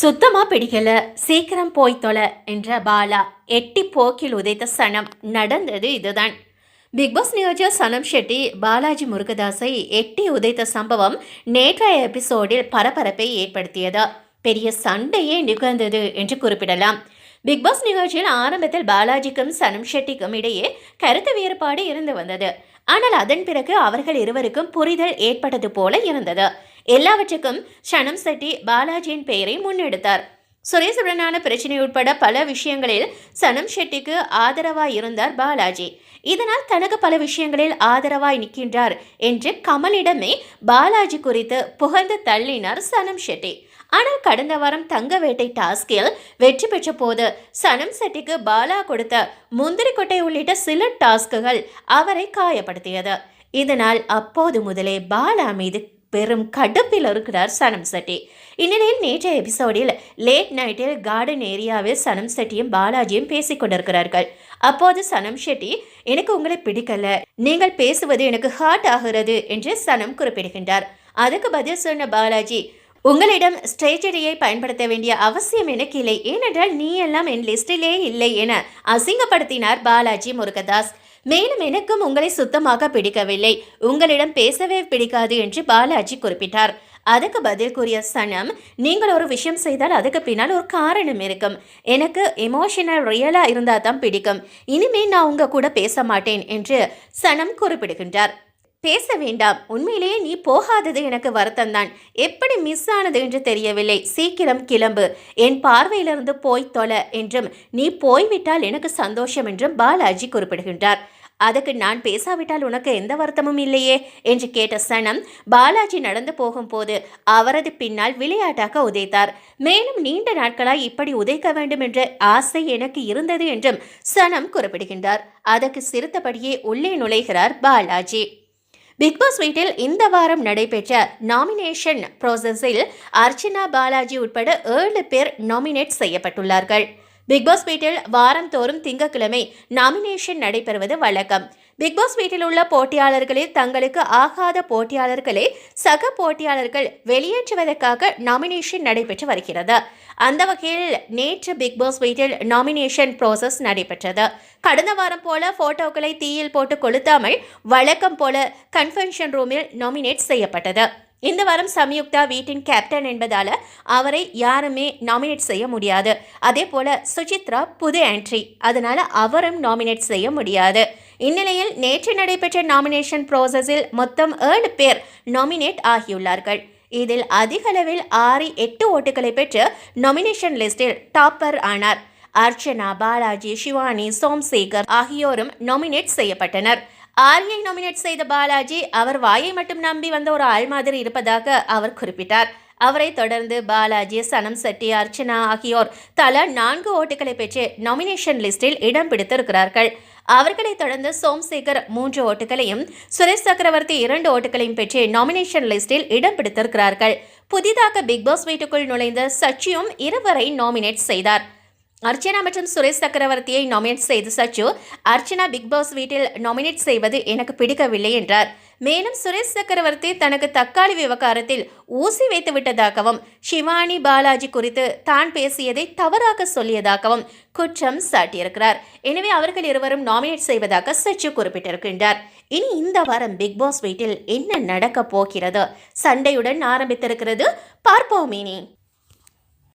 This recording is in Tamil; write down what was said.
சுத்தமா பிடிக்கல. சீக்கிரம் போய் தொலை என்ற பாலா எட்டி போக்கில் உதைத்த சனம் நடந்தது இதுதான். பிக்பாஸ் நியோஜர் சனம் ஷெட்டி பாலாஜி முருகதாஸை எட்டி உதைத்த சம்பவம் நேற்றைய எபிசோடில் பரபரப்பை ஏற்படுத்தியது. பெரிய சண்டையே நிகழ்ந்தது என்று குறிப்பிடலாம். பிக் பாஸ் நிகழ்ச்சியில் ஆரம்பத்தில் பாலாஜிக்கும் சனம் ஷெட்டிக்கும் இடையே கருத்து வேறுபாடு இருந்து வந்தது. ஆனால் அதன் பிறகு அவர்கள் இருவருக்கும் புரிதல் ஏற்பட்டது போல இருந்தது. எல்லாவற்றுக்கும் சனம் செட்டி பாலாஜியின் பெயரை முன்னெடுத்தார். சுரேசுடனான பிரச்சனை உட்பட பல விஷயங்களில் சனம் ஷெட்டிக்கு ஆதரவாய் இருந்தார் பாலாஜி. இதனால் தனக்கு பல விஷயங்களில் ஆதரவாய் நிற்கின்றார் என்று கமலிடமே பாலாஜி குறித்து புகழ்ந்து தள்ளினார் சனம் ஷெட்டி ஆனால் கடந்த வாரம் தங்க வேட்டை டாஸ்கில் வெற்றி பெற்ற போது சனம் செட்டிக்கு பாலா கொடுத்த முந்திரி கொட்டை உள்ளிட்ட சில டாஸ்குகள் அவரை காயப்படுத்தியது. இதனால் அப்போது முதலே பாலா மீது பெரும் கடுப்பில் இருக்கிறார் சனம் செட்டி. இந்நிலையில் நேற்றைய எபிசோடில் லேட் நைட்டில் கார்டன் ஏரியாவில் சனம் செட்டியும் பாலாஜியும் பேசிக்கொண்டிருக்கிறார்கள் அப்போது சனம் ஷெட்டி எனக்கு உங்களை பிடிக்கல. நீங்கள் பேசுவது எனக்கு ஹார்ட் ஆகிறது என்று சனம் குறிப்பிடுகின்றார். அதுக்கு பதில் சொன்ன பாலாஜி உங்களிடம் ஸ்ட்ரேட்டரியை பயன்படுத்த வேண்டிய அவசியம் எனக்கு இல்லை. ஏனென்றால் நீ எல்லாம் என் லிஸ்டிலே இல்லை என அசிங்கப்படுத்தினார் பாலாஜி முருகதாஸ். மேலும் எனக்கும் உங்களை சுத்தமாக பிடிக்கவில்லை. உங்களிடம் பேசவே பிடிக்காது என்று பாலாஜி குறிப்பிட்டார். அதுக்கு பதில் கூறிய சனம் நீங்கள் ஒரு விஷயம் செய்தால் அதுக்கு பின்னால் ஒரு காரணம் இருக்கும். எனக்கு எமோஷனல் ரியலாக இருந்தால் தான் பிடிக்கும். இனிமே நான் உங்க கூட பேச மாட்டேன் என்று சனம் குறிப்பிடுகின்றார். பேச வேண்டாம். உண்மையிலேயே நீ போகாதது எனக்கு வருத்தம் தான் எப்படி மிஸ் ஆனது என்று தெரியவில்லை. சீக்கிரம் கிளம்பு. என் பார்வையிலிருந்து போய் தொலை என்றும் நீ போய்விட்டால் எனக்கு சந்தோஷம் என்றும் பாலாஜி குறிப்பிடுகின்றார். அதுக்கு நான் பேசாவிட்டால் உனக்கு எந்த வருத்தமும் இல்லையே? என்று கேட்ட சனம் பாலாஜி நடந்து போகும்போது அவரது பின்னால் விளையாட்டாக உதைத்தார். மேலும் நீண்ட நாட்களாய் இப்படி உதைக்க வேண்டும் என்ற ஆசை எனக்கு இருந்தது என்றும் சனம் குறிப்பிடுகின்றார். அதற்கு சிரித்தபடியே உள்ளே நுழைகிறார் பாலாஜி. பிக் பாஸ் வீட்டில் இந்த வாரம் நடைபெற்ற நாமினேஷன் ப்ராசஸில் அர்ச்சனா பாலாஜி உட்பட ஏழு பேர் நாமினேட் செய்யப்பட்டுள்ளார்கள். பிக்பாஸ் வீட்டில் வாரந்தோறும் திங்கட்கிழமை நாமினேஷன் நடைபெறுவது வழக்கம். பிக்பாஸ் வீட்டில் உள்ள போட்டியாளர்களில் தங்களுக்கு ஆகாத போட்டியாளர்களை சக போட்டியாளர்கள் வெளியேற்றுவதற்காக நாமினேஷன் நடைபெற்று வருகிறது. அந்த வகையில் நேற்று பிக்பாஸ் வீட்டில் நாமினேஷன் ப்ராசஸ் நடைபெற்றது. கடந்த வாரம் போல போட்டோக்களை தீயில் போட்டு கொளுத்தாமல் வழக்கம் போல கன்வென்ஷன் ரூமில் நாமினேட் செய்யப்பட்டது. இந்த வாரம் சம்யுக்தா வீட்டின் கேப்டன் என்பதால அவரை யாருமே நாமினேட் செய்ய முடியாது. அதே போல சுசித்ரா புது என்ட்ரி அதனால அவரும் நாமினேட் செய்ய முடியாது. இந்நிலையில் நேற்று நடைபெற்ற நாமினேஷன் ப்ராசஸில் மொத்தம் ஏழு பேர் நாமினேட் ஆகியுள்ளார்கள். இதில் அதிகளவில் ஆறு எட்டு ஓட்டுகளை பெற்று நாமினேஷன் லிஸ்டில் டாப்பர் ஆனார். அர்ச்சனா பாலாஜி சிவானி சோம்சேகர் ஆகியோரும் நாமினேட் செய்யப்பட்டனர். ஆரியை நாமினேட் செய்த பாலாஜி அவர் வாயை மட்டும் நம்பி வந்த ஒரு ஆள் மாதிரி இருப்பதாக அவர் குறிப்பிட்டார். அவரை தொடர்ந்து பாலாஜி சனம் செட்டி அர்ச்சனா ஆகியோர் தலா நான்கு ஓட்டுகளை பெற்று நாமினேஷன் லிஸ்டில் இடம் பிடித்திருக்கிறார்கள். அவர்களை தொடர்ந்து சோம்சேகர் மூன்று ஓட்டுகளையும் சுரேஷ் சக்கரவர்த்தி இரண்டு ஓட்டுகளையும் பெற்று நாமினேஷன் லிஸ்டில் இடம் பிடித்திருக்கிறார்கள். புதிதாக பிக் பாஸ் வீட்டுக்குள் நுழைந்த சச்சியும் இருவரை நாமினேட் செய்தார். அர்ச்சனா மற்றும் சுரேஷ் சக்கரவர்த்தியை நாமினேட் செய்து சச்சு அர்ச்சனா பிக் பாஸ் வீட்டில் நாமினேட் செய்வது எனக்கு பிடிக்கவில்லை என்றார். மேலும் சுரேஷ் சக்கரவர்த்தி தனக்கு தக்காளி விவகாரத்தில் ஊசி வைத்து விட்டதாகவும் ஷிவானி பாலாஜி குறித்து தான் பேசியதை தவறாக சொல்லியதாகவும் குற்றம் சாட்டியிருக்கிறார். எனவே அவர்கள் இருவரும் நாமினேட் செய்வதாக சச்சு குறிப்பிட்டிருக்கின்றார். இனி இந்த வாரம் பிக் பாஸ் வீட்டில் என்ன நடக்கப் போகிறது? சண்டையுடன் ஆரம்பித்திருக்கிறது. பார்ப்போம் இனி.